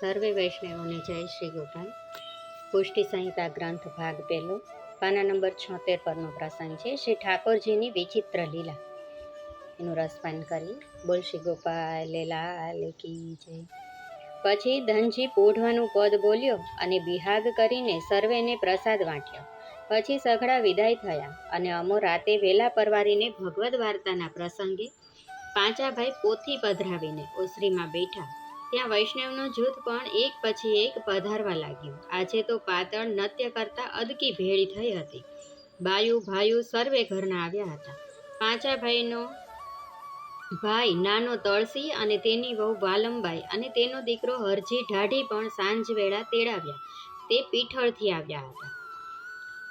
સર્વે વૈષ્ણવોને જય શ્રી ગોપાલ. પુષ્ટિ સંહિતા ગ્રંથ ભાગ પહેલો, પાના નંબર છોતેર પરનો પ્રસંગ છે. શ્રી ઠાકોરજીની વિચિત્ર લીલા. એનું રસપાન કરી બોલ શ્રી ગોપાલ, લાલ કી જય. પછી ધનજી પોઢવાનું પદ બોલ્યો અને બિહાગ કરીને સર્વેને પ્રસાદ વાંટ્યો. પછી સઘળા વિદાય થયા અને અમો રાતે વેલા પરવારીને ભગવદ્ વાર્તાના પ્રસંગે પાંચાભાઈ પોથી પધરાવીને ઓસરીમાં બેઠા. ત્યાં વૈષ્ણવનું જૂથ પણ એક પછી એક પધારવા લાગ્યું. આજે તો પાતળ નૃત્ય કરતા અદકી ભેળી થઈ હતી. બાયુ ભાયુ સર્વે ઘરના આવ્યા હતા. પાંચા ભાઈનો ભાઈ નાનો તળસી અને તેની વહુ વાલમબાઈ અને તેનો દીકરો હરજી ઢાઢી પણ સાંજ વેળા તેડાવ્યા. તે પીઠળથી આવ્યા હતા.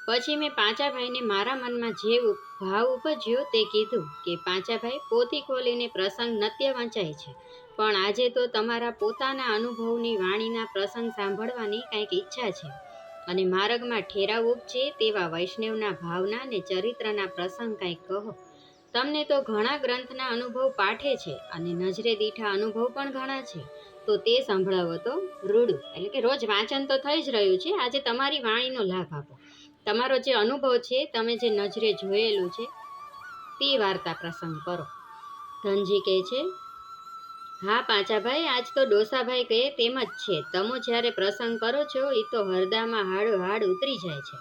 પછી મેં પાંચાભાઈને મારા મનમાં જે ભાવ ઉપજ્યો તે કીધું કે પાંચાભાઈ પોથી ખોલીને પ્રસંગ નત્ય વંચાય છે. પણ આજે તો તમારા પોતાના અનુભવની વાણીના પ્રસંગ સાંભળવાની કંઈક ઈચ્છા છે. અને માર્ગમાં ઠેરાવ ઉપજે તેવા વૈષ્ણવના ભાવના ને ચરિત્રના પ્રસંગ કંઈક કહો. તમને તો ઘણા ગ્રંથના અનુભવ પાઠે છે અને નજરે દીઠા અનુભવ પણ ઘણા છે. તો તે સંભળાવો તો રૂડું. એટલે કે રોજ વાંચન તો થઈ જ રહ્યું છે. આજે તમારી વાણીનો લાભ આપો. તમારો જે અનુભવ છે, તમે જે નજરે જોયેલું છે, તે વાર્તા પ્રસંગ કરો. ધનજી કહે છે હા પાંચાભાઈ આજ તો ડોસાભાઈ કહે તેમ જ છે. તમે જ્યારે પ્રસંગ કરો છો એ તો હરદામાં હાડ હાડ ઉતરી જાય છે.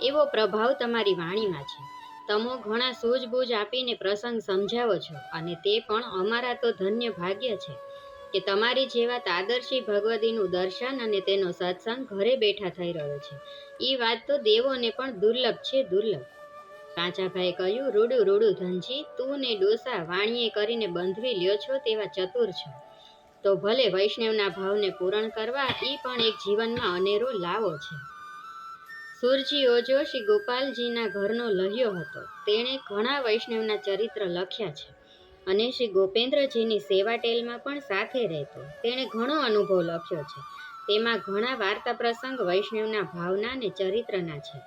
એવો પ્રભાવ તમારી વાણીમાં છે. તમો ઘણા સૂઝબૂઝ આપીને પ્રસંગ સમજાવો છો અને તે પણ અમારા તો ધન્ય ભાગ્ય છે કે તમારી જેવા તાદર્શી ભગવતીનું દર્શન અને તેનો સત્સંગ ઘરે બેઠા થઈ રહ્યો છે. એ વાત તો દેવોને પણ દુર્લભ છે, દુર્લભ. કાંચાભાઈએ કહ્યું, રૂડું રૂડું ધનજી, તું ને ડોસા વાણીએ કરીને બંધવી લ્યો છો તેવા ચતુર છો. તો ભલે વૈષ્ણવના ભાવને પૂરણ કરવા એ પણ એક જીવનમાં અનેરો લાવો છે. સુરજી ઓજો શ્રી ગોપાલજીના ઘરનો લહ્યો હતો. તેણે ઘણા વૈષ્ણવના ચરિત્ર લખ્યા છે અને શ્રી ગોપેન્દ્રજીની સેવા ટેલમાં પણ સાથે રહેતો. તેણે ઘણો અનુભવ લખ્યો છે. તેમાં ઘણા વાર્તા પ્રસંગ વૈષ્ણવના ભાવના અને ચરિત્રના છે.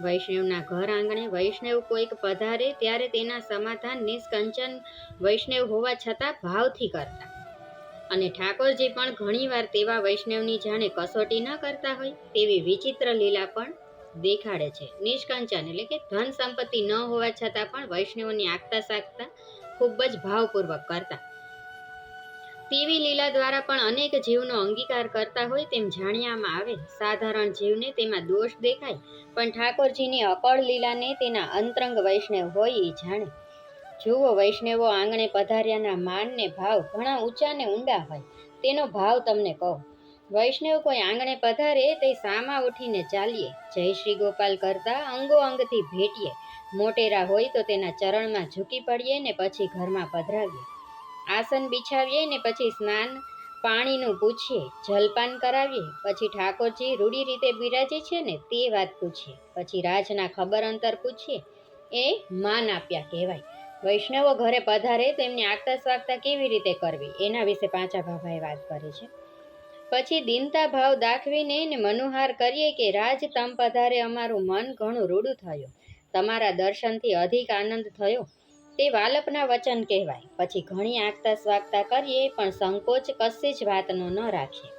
વૈષ્ણવના ઘર આંગણે વૈષ્ણવ કોઈક પધારે ત્યારે તેના સમાધાન નિષ્કંચન વૈષ્ણવ હોવા છતાં ભાવથી કરતા. અને ઠાકોરજી પણ ઘણીવાર તેવા વૈષ્ણવની જાણે કસોટી ન કરતા હોય તેવી વિચિત્ર લીલા પણ દેખાડે છે. નિષ્કંચન એટલે કે ધન સંપત્તિ ન હોવા છતાં પણ વૈષ્ણવોની આગતા સાગતા ખૂબ જ ભાવપૂર્વક કરતા. તેવી લીલા દ્વારા પણ અનેક જીવનો અંગીકાર કરતા હોય તેમ જાણ્યામાં આવે. સાધારણ જીવને તેમાં દોષ દેખાય પણ ઠાકોરજીની અકળ લીલાને તેના અંતરંગ વૈષ્ણવ હોય એ જાણે. જુઓ વૈષ્ણવો આંગણે પધાર્યાના માનને ભાવ ઘણા ઊંચા ને ઊંડા હોય, તેનો ભાવ તમને કહો. વૈષ્ણવ કોઈ આંગણે પધારે તે સામા ઉઠીને ચાલીએ. જય શ્રી ગોપાલ કરતા અંગો અંગથી ભેટીએ. મોટેરા હોય તો તેના ચરણમાં ઝૂકી પડીએ ને પછી ઘરમાં પધરાવીએ. આસન બિછાવીએ ને પછી સ્નાન પાણીનું પૂછીએ, જલપાન કરાવીએ, પછી ઠાકોરજી રૂડી રીતે બિરાજે છે ને તે વાત પૂછીએ, પછી રાજના ખબર અંતર પૂછીએ, એ માન આપ્યા કહેવાય. વૈષ્ણવો ઘરે પધારે તેમની આગતા સ્વાગતા કેવી રીતે કરવી, એના વિશે પાંચા ભાભાએ વાત કરી છે. પછી દિનતા ભાવ દાખવીને ને મનુહાર કરીએ કે, રાજ, તમ પધારે અમારું મન ઘણું રૂડું થયું. તમારા દર્શનથી અધિક આનંદ થયો. તે વાલપના વચન કહેવાય. પછી ઘણી આગતા સ્વાગતા કરીએ, પણ સંકોચ કશી જ વાતનો ન રાખીએ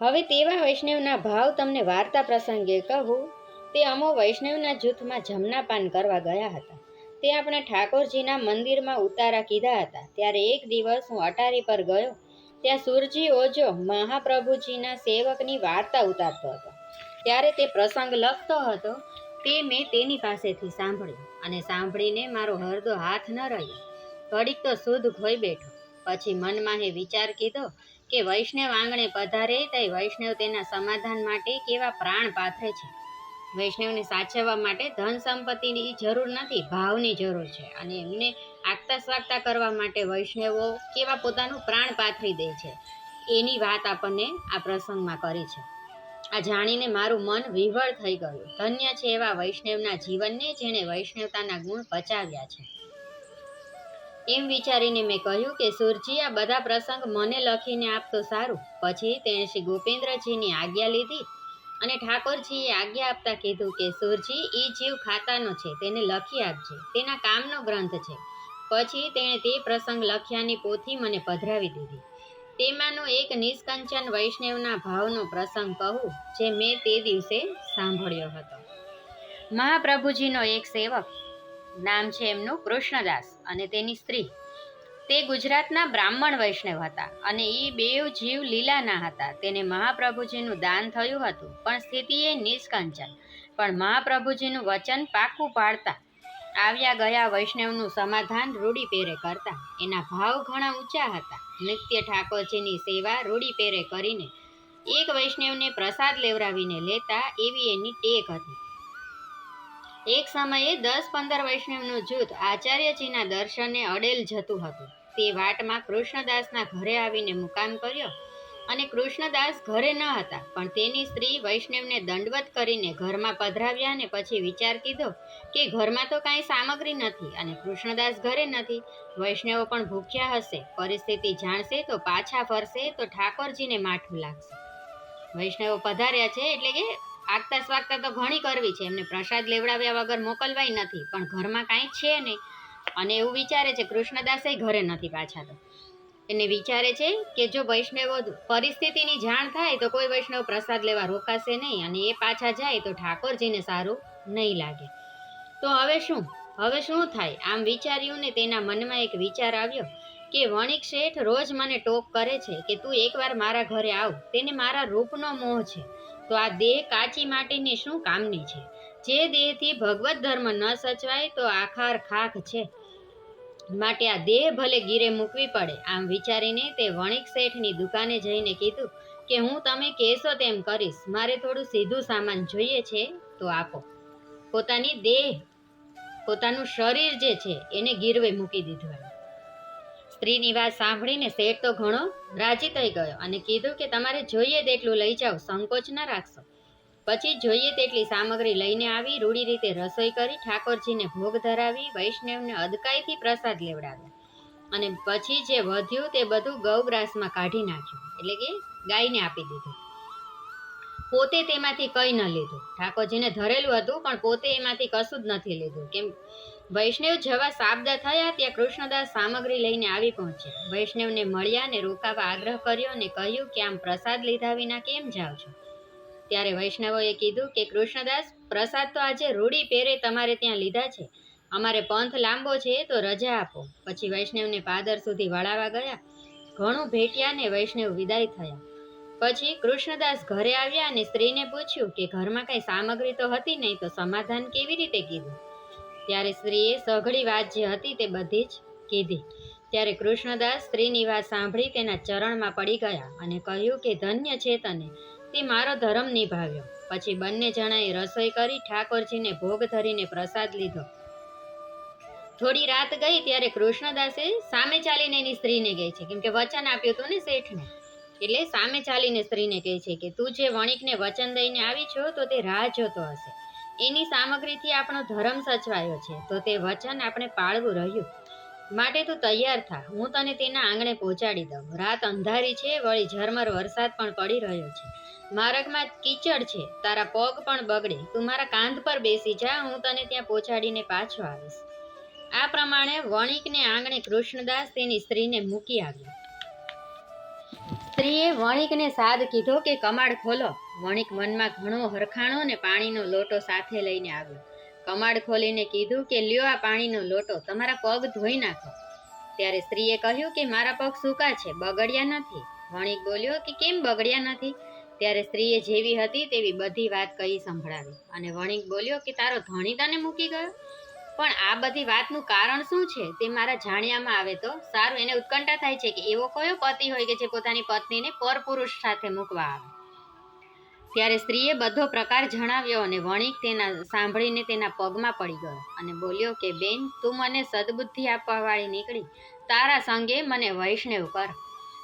હવે તેવા વૈષ્ણવના ભાવ તમને વાર્તા પ્રસંગે કહું, તે અમો વૈષ્ણવના જૂથમાં જમનાપાન કરવા ગયા હતા. તે આપણે ઠાકોરજીના મંદિરમાં ઉતારા કીધા હતા. ત્યારે એક દિવસ હું અટારી પર ગયો, ત્યાં સુરજી ઓજો મહાપ્રભુજીના સેવકની વાર્તા ઉતારતો હતો. ત્યારે તે પ્રસંગ લખતો હતો, તે મેં તેની પાસેથી સાંભળ્યું. અને સાંભળીને મારો હરદો હાથ ન રહ્યો. ઘડીક તો શુદ્ધ ખોઈ બેઠો. પછી મનમાં એ વિચાર કીધો કે વૈષ્ણવ આંગણે પધારે તે વૈષ્ણવ તેના સમાધાન માટે કેવા પ્રાણ પાથરે છે. વૈષ્ણવને સાચવવા માટે ધન સંપત્તિની જરૂર નથી, ભાવની જરૂર છે અને એમને આગતા સ્વાગતા કરવા માટે વૈષ્ણવો કેવા પોતાનું પ્રાણ પાથરી દે છે. એની વાત આપણને આ પ્રસંગમાં કરી છે. આ જાણીને મારું મન વિહવળ થઈ ગયું. ધન્ય છે એવા વૈષ્ણવના જીવનને જેણે વૈષ્ણવતાના ગુણ પચાવ્યા છે. એમ વિચારીને મેં કહ્યું કે, સુરજી, આ બધા પ્રસંગ મને લખીને આપતો સારું. પછી તેણે શ્રી ગોપેન્દ્રજીની આજ્ઞા લીધી અને ઠાકોરજીએ આજ્ઞા આપતા કીધું કે, સુરજી એ જીવ ખાતાનો છે, તેને લખી આપજે. તેના કામનો ગ્રંથ છે. પછી તેણે તે પ્રસંગ લખ્યાની પોથી મને પધરાવી દીધી. તેમાંનો એક નિષ્કંચન વૈષ્ણવના ભાવનો પ્રસંગ કહું, જે મેં તે દિવસે સાંભળ્યો હતો. મહાપ્રભુજીનો એક સેવક, નામ છે એમનું કૃષ્ણદાસ અને તેની સ્ત્રી. તે ગુજરાતના બ્રાહ્મણ વૈષ્ણવ હતા અને એ બેવ જીવ લીલાના હતા. તેને મહાપ્રભુજીનું દાન થયું હતું, પણ સ્થિતિ એ નિષ્કંચન. પણ મહાપ્રભુજીનું વચન પાકું પાડતા આવ્યા ગયા વૈષ્ણવનું સમાધાન રૂડી પેરે કરતા. એના ભાવ ઘણા ઊંચા હતા. નિત્ય ઠાકોરજીની સેવા રૂડી પેરે કરીને એક વૈષ્ણવને પ્રસાદ લેવડાવીને લેતા એવી એની ટેક હતી. એક સમયે દસ પંદર વૈષ્ણવનું જૂથ આચાર્યજીના દર્શને અડેલ જતું હતું. તે વાટમાં કૃષ્ણદાસના ઘરે આવીને મુકામ કર્યો. અને કૃષ્ણદાસ ઘરે ન હતા, પણ તેની સ્ત્રી વૈષ્ણવને દંડવત કરીને ઘરમાં પધરાવ્યા અને પછી વિચાર કીધો કે ઘરમાં તો કાંઈ સામગ્રી નથી અને કૃષ્ણદાસ ઘરે નથી. વૈષ્ણવો પણ ભૂખ્યા હશે, પરિસ્થિતિ જાણશે તો પાછા ફરશે તો ઠાકોરજીને માઠું લાગશે. વૈષ્ણવો પધાર્યા છે એટલે કે આગતા સ્વાગતા તો ઘણી કરવી છે, એમને પ્રસાદ લેવડાવ્યા વગર મોકલવાય નથી, પણ ઘરમાં કાંઈ છે નહીં. અને એવું વિચારે છે કૃષ્ણદાસે ઘરે નથી પાછા તો. એને વિચારે છે કે જો વૈષ્ણવો પરિસ્થિતિની જાણ થાય તો કોઈ વૈષ્ણવ પ્રસાદ લેવા રોકાશે નહીં અને એ પાછા જાય તો ઠાકોરજીને સારું નહીં લાગે. તો હવે શું? હવે શું થાય? આમ વિચાર્યું ને તેના મનમાં એક વિચાર આવ્યો કે વણિક શેઠ રોજ મને ટોક કરે છે કે તું એકવાર મારા ઘરે આવ. તેને મારા રૂપનો મોહ છે. તો આ દેહ કાચી માટીની શું કામની છે? જે દેહથી ભગવત ધર્મ ન સચવાય તો આખાર ખાખ છે. માટે આ દેહ ભલે ગીરે મૂકવી પડે, આમ વિચારીને તે વણિક શેઠની દુકાને જઈને કીધું કે, હું તમે કહેશો તેમ કરીશ. મારે થોડું સીધું સામાન જોઈએ છે, તો આપો. પોતાની દેહ, પોતાનું શરીર જે છે, એને ગીરવે મૂકી દીધું એમ. સ્ત્રીની વાત સાંભળીને શેઠ તો ઘણો રાજી થઈ ગયો અને કીધું કે, તમારે જોઈએ તેટલું લઈ જાઓ, સંકોચ ન રાખશો. પછી જોઈએ તેટલી સામગ્રી લઈને આવી રૂડી રીતે રસોઈ કરી, ઠાકોરજીને ભોગ ધરાવી, વૈષ્ણવને અદકાઈથી પ્રસાદ લેવડાવ્યા. અને પછી જે વધ્યું તે બધું ગૌગ્રાસમાં કાઢી નાખ્યું, એટલે કે ગાયને આપી દીધું. પોતે તેમાંથી કંઈ ન લીધું. ઠાકોરજીને ધરેલું હતું, પણ પોતે એમાંથી કશું જ નથી લીધું. કેમ? વૈષ્ણવ જવા સાબદા થયા, ત્યાં કૃષ્ણદાસ સામગ્રી લઈને આવી પહોંચ્યા. વૈષ્ણવને મળ્યા ને રોકાવા આગ્રહ કર્યો અને કહ્યું, કે આમ પ્રસાદ લીધા વિના કેમ જાઓ છો? ત્યારે વૈષ્ણવોએ કીધું કે, કૃષ્ણદાસ, પ્રસાદ તો આજે રૂડી પેરે તમારે ત્યાં લીધા છે. અમારે પંથ લાંબો છે, તો રજા આપો. પછી વૈષ્ણવને પાદર સુધી વળાવા ગયા. ઘણું ભેટ્યા ને વૈષ્ણવ વિદાય થયા. પછી કૃષ્ણદાસ ઘરે આવ્યા અને સ્ત્રીને પૂછ્યું કે, ઘરમાં કઈ સામગ્રી તો હતી નહીં, તો સમાધાન કેવી રીતે કીધું? ત્યારે સ્ત્રીએ સઘળી વાત જે હતી તે બધી જ કીધી. ત્યારે કૃષ્ણદાસ સ્ત્રીની વાત સાંભળી તેના ચરણમાં પડી ગયા અને કહ્યું કે, ધન્ય છે તને. તે મારો ધર્મ નિભાવ્યો. પછી બંને જણાએ રસોઈ કરી ઠાકોરજીને ભોગ ધરીને પ્રસાદ લીધો. થોડી રાત ગઈ ત્યારે કૃષ્ણદાસે સામે ચાલીને એની સ્ત્રીને કહે છે, કેમ કે વચન આપ્યું હતું ને શેઠને. એટલે સામે ચાલીને સ્ત્રીને કહે છે કે, તું જે વણિકને વચન દઈને આવી છો, તો તે રાહ જોતો હશે. એની સામગ્રીથી આપણો ધર્મ સચવાયો છે, તો તે વચન આપણે પાળવું રહ્યું. માટે તું તૈયાર થા. હું તને તેના આંગણે પહોંચાડી દઉં. રાત અંધારી છે, વળી ઝરમર વરસાદ પણ પડી રહ્યો છે. માર્ગમાં કીચડ છે. તારા પગ પણ બગડે. તું મારા કાંધ પર બેસી જા. હું તને ત્યાં પહોંચાડીને પાછો આવીશ. આ પ્રમાણે વણિકને આંગણે કૃષ્ણદાસ તેની સ્ત્રીને મૂકી આવ્યો. સ્ત્રીએ વણિકને સાદ કીધો કે, કમાડ ખોલો. વણિક મનમાં ઘણો હરખાણો ને પાણીનો લોટો સાથે લઈને આવ્યો. કમાડ ખોલીને કીધું કે, લ્યો આ પાણીનો લોટો. તમારા પગ ધોઈ નાખો. ત્યારે સ્ત્રીએ કહ્યું કે, મારા પગ સૂકા છે. બગડ્યા નથી. વણિક બોલ્યો કે, કેમ બગડ્યા નથી? ત્યારે સ્ત્રીએ જેવી હતી તેવી બધી વાત કહી સંભળાવી. અને વણિક બોલ્યો કે, તારો ધણી તને મૂકી ગયો? પણ આ બધી વાતનું કારણ શું છે? તે મારા જાણ્યામાં આવે તો? સારું, એને ઉત્કંઠા થાય છે કે એવો કયો પતિ હોય કે જે પોતાની પત્નીને પરપુરુષ સાથે મૂકવા આવે. ત્યારે સ્ત્રીએ બધો પ્રકાર જણાવ્યો અને વણિક તેના, સાંભળીને તેના પગમાં પડી ગયો અને બોલ્યો કે, બેન, તું મને સદબુદ્ધિ આપવાવાળી નીકળી. તારા સંગે મને વૈષ્ણવ કર.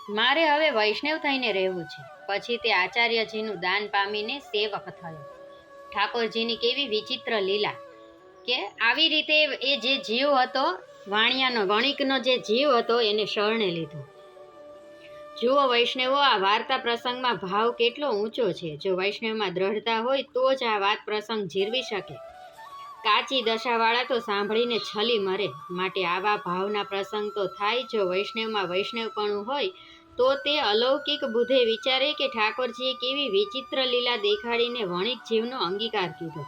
મારે હવે વૈષ્ણવ થઈને રહેવું છે. પછી તે આચાર્યજીનું દાન પામીને સેવક થયો. ઠાકોરજીની કેવી વિચિત્ર લીલા કે આવી રીતે એ જે જીવ હતો, વાણિયાનો વણિકનો જે જીવ હતો, એને શરણે લીધો. જુઓ વૈષ્ણવો, આ વાર્તા પ્રસંગમાં ભાવ કેટલો ઊંચો છે. જો વૈષ્ણવમાં દ્રઢતા હોય તો જ આ વાત પ્રસંગ જીરવી શકે. કાચી દશાવાળા તો સાંભળીને છલી મરે. માટે આવા ભાવના પ્રસંગ તો થાય જો વૈષ્ણવમાં વૈષ્ણવપણું હોય, તો તે અલૌકિક બુધે વિચારે કે ઠાકોરજીએ કેવી વિચિત્ર લીલા દેખાડીને વણિક જીવનો અંગીકાર કીધો.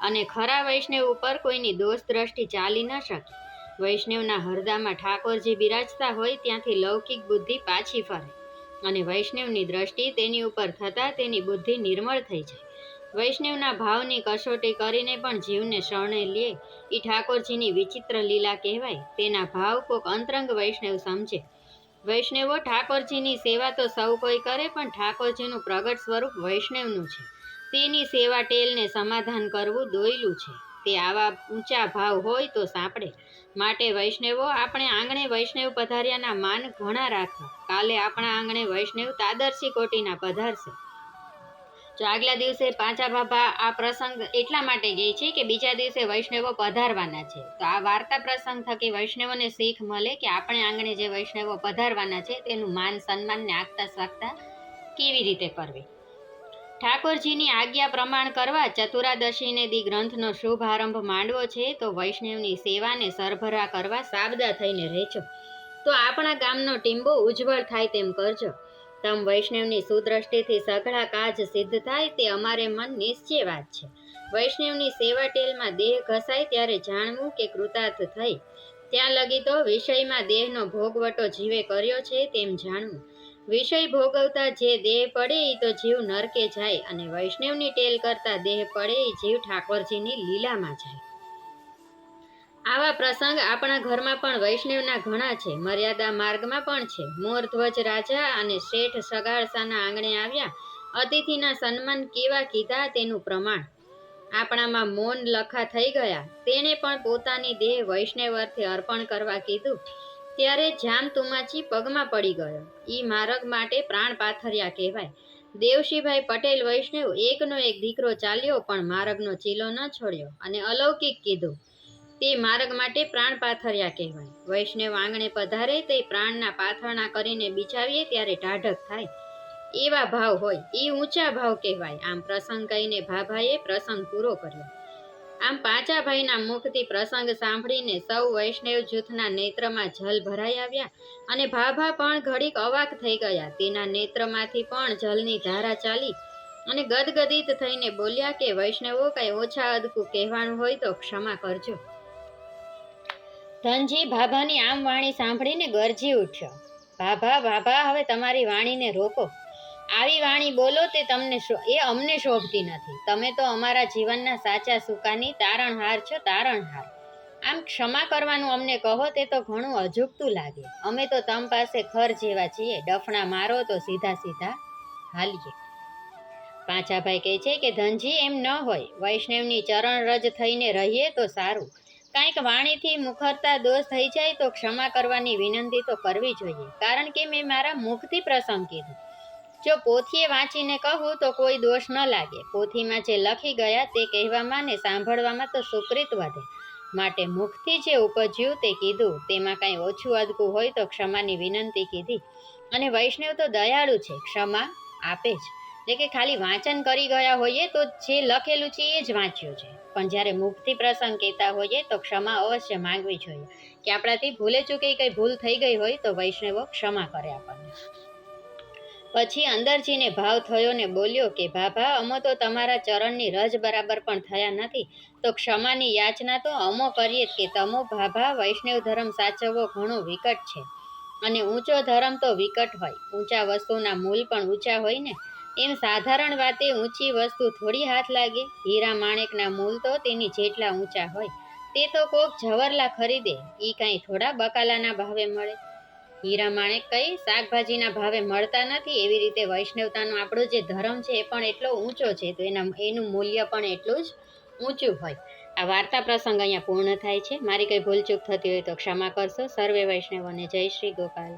અને ખરા વૈષ્ણવ ઉપર કોઈની દોષ દ્રષ્ટિ ચાલી ન શકે. વૈષ્ણવના હરદામાં ઠાકોરજી બિરાજતા હોય ત્યાંથી લૌકિક બુદ્ધિ પાછી ફરે. અને વૈષ્ણવની દ્રષ્ટિ તેની ઉપર થતાં તેની બુદ્ધિ નિર્મળ થઈ જાય. વૈષ્ણવના ભાવની કસોટી કરીને પણ જીવને શરણે લે. એ ઠાકોરજીની વિચિત્ર લીલા કહેવાય. તેના ભાવ કોક અંતરંગ વૈષ્ણવ સમજે. વૈષ્ણવો ઠાકોરજીની સેવા તો સૌ કોઈ કરે, પણ ઠાકોરજીનું પ્રગટ સ્વરૂપ વૈષ્ણવનું છે. તેની સેવા ટેલને સમાધાન કરવું દોયલું છે. તે આવા ઊંચા ભાવ હોય તો સાંપડે. માટે વૈષ્ણવો આપણે આંગણે વૈષ્ણવ પધાર્યાના માન ઘણા રાખવા કાલે આપણા આંગણે વૈષ્ણવ તાદર્શી કોટીના પધારશે. જો આગલા દિવસે પાંચા બાબા આ પ્રસંગ એટલા માટે ગઈ છે કે બીજા દિવસે વૈષ્ણવો પધારવાના છે. તો આ વાર્તા પ્રસંગ થકી વૈષ્ણવોને શીખ મળે કે આપણે આંગણે જે વૈષ્ણવો પધારવાના છે તેનું માન સન્માનને આગતા સ્વાગતા કેવી રીતે કરવી? ઠાકોરજીની આજ્ઞા પ્રમાણ કરવા ચતુરાદશીને દી ગ્રંથનો શુભ આરંભ માંડવો છે તો વૈષ્ણવની સેવાને સરભરા કરવા સાબદા થઈને રહેજો તો આપણા ગામનો ટીંબો ઉજ્જવળ થાય તેમ કરજો. તમ વૈષ્ણવની સુદ્રષ્ટિથી સઘળા કાજ સિદ્ધ થાય તે અમારે મન નિશ્ચય વાત છે. વૈષ્ણવની સેવા ટેલમાં દેહ ઘસાય ત્યારે જાણવું કે કૃતાર્થ થઈ. ત્યાં લગી તો વિષયમાં દેહનો ભોગવટો જીવે કર્યો છે તેમ જાણવું. વિષય ભોગવતા જે દેહ પડે એ તો જીવ નરકે જાય અને વૈષ્ણવની ટેલ કરતા દેહ પડે એ જીવ ઠાકોરજીની લીલામાં જાય. આવા પ્રસંગ આપણા ઘરમાં પણ વૈષ્ણવના ઘણા છે. મર્યાદા માર્ગમાં પણ છે. મોરધ્વજ રાજા અને શેઠ સગાળસાના આંગણે આવ્યા. અતિથિના સન્માન કેવા કીધા તેનું પ્રમાણ. આપણામાં મૌન લખા થઈ ગયા. તેણે પણ પોતાની દેહ વૈષ્ણવ અર્થે અર્પણ કરવા કીધું. ત્યારે જામ તુમાચી પગમાં પડી ગયો. ઈ માર્ગ માટે પ્રાણ પાથર્યા કહેવાય. દેવશીભાઈ પટેલ વૈષ્ણવ એકનો એક દીકરો ચાલ્યો પણ માર્ગનો ચીલો ન છોડ્યો અને અલૌકિક કીધું. તે માર્ગ માટે પ્રાણ પાથર્યા કહેવાય. વૈષ્ણવ આંગણે પધારે તે પ્રાણના પાથરણા કરીને બિછાવીએ ત્યારે ઢાઢક થાય. એવા ભાવ હોય, એ ઊંચા ભાવ કહેવાય. આમ પ્રસંગ કહીને ભાભાએ પ્રસંગ પૂરો કર્યો. આમ પાંચા ભાઈના મુખથી પ્રસંગ સાંભળીને સૌ વૈષ્ણવ જૂથના નેત્રમાં જલ ભરાઈ આવ્યા અને ભાભા પણ ઘડીક અવાક થઈ ગયા. તેના નેત્રમાંથી પણ જલની ધારા ચાલી અને ગદગદિત થઈને બોલ્યા કે, વૈષ્ણવો, કાંઈ ઓછા અદકું કહેવાનું હોય તો ક્ષમા કરજો. ધનજી ભાભાની આમ વાણી સાંભળીને ગરજી ઉઠ્યો. ભાભા ભાભા હવે તમારી વાણીને રોકો. આવી વાણી બોલો તે તમને એ અમને શોભતી નથી. તમે તો અમારા જીવનના સાચા સુકાની તારણહાર છો, તારણહાર. આમ ક્ષમા કરવાનું અમને કહો તે તો ઘણું અજુગતું લાગે. અમે તો તમ પાસે ખર જેવા છીએ. ડફણા મારો તો સીધા સીધા હાલીએ. પાંચાભાઈ કહે છે કે ધનજી એમ ન હોય. વૈષ્ણવની ચરણ રજ થઈને રહીએ તો સારું. કાંઈક વાણીથી મુખરતા દોષ થઈ જાય તો ક્ષમા કરવાની વિનંતી તો કરવી જોઈએ. કારણ કે મેં મારા મુખથી પ્રસંગ કીધું. જો પોથીએ વાંચીને કહું તો કોઈ દોષ ન લાગે. પોથીમાં જે લખી ગયા તે કહેવામાં ને સાંભળવામાં તો સુકૃત વધે. માટે મુખથી જે ઉપજ્યું તે કીધું. તેમાં કાંઈ ઓછું અદકું હોય તો ક્ષમાની વિનંતી કીધી. અને વૈષ્ણવ તો દયાળુ છે. ક્ષમા આપે જ. એટલે કે ખાલી વાંચન કરી ગયા હોઈએ તો જે લખેલું છે એ જ વાંચ્યું છે. પણ જ્યારે મુખથી પ્રસંગ કહેતા હોઈએ તો ક્ષમા અવશ્ય માંગવી જોઈએ. કે આપણાથી ભૂલે ચૂકે કંઈ ભૂલ થઈ ગઈ હોય તો વૈષ્ણવો ક્ષમા કરે આપણને. પછી અંદરજીને ભાવ થયો ને બોલ્યો કે ભાભા અમો તો તમારા ચરણની રજ બરાબર પણ થયા નથી. તો ક્ષમાની યાચના તો અમો કરીએ કે તમો ભાભા વૈષ્ણવ ધર્મ સાચવવો ઘણો વિકટ છે. અને ઊંચો ધર્મ તો વિકટ હોય. ઊંચા વસ્તુના મૂલ પણ ઊંચા હોય ને. એમ સાધારણ વાતે ઊંચી વસ્તુ થોડી હાથ લાગે. હીરા માણેકના મૂલ તો તેની જેટલા ઊંચા હોય, તે તો કોક જવરલા ખરીદે. ઈ કાંઈ થોડા બકાલાના ભાવે મળે. હીરા માણેક કઈ શાકભાજીના ભાવે મળતા નથી એવી રીતે વૈષ્ણવતાનો આપણો જે ધર્મ છે એ પણ એટલો ઊંચો છે, તો એના એનું મૂલ્ય પણ એટલું જ ઊંચું હોય. આ વાર્તા પ્રસંગ અહીંયા પૂર્ણ થાય છે. મારી કંઈ ભૂલચૂક થતી હોય તો ક્ષમા કરશો. સર્વે વૈષ્ણવોને જય શ્રી ગોપાલ.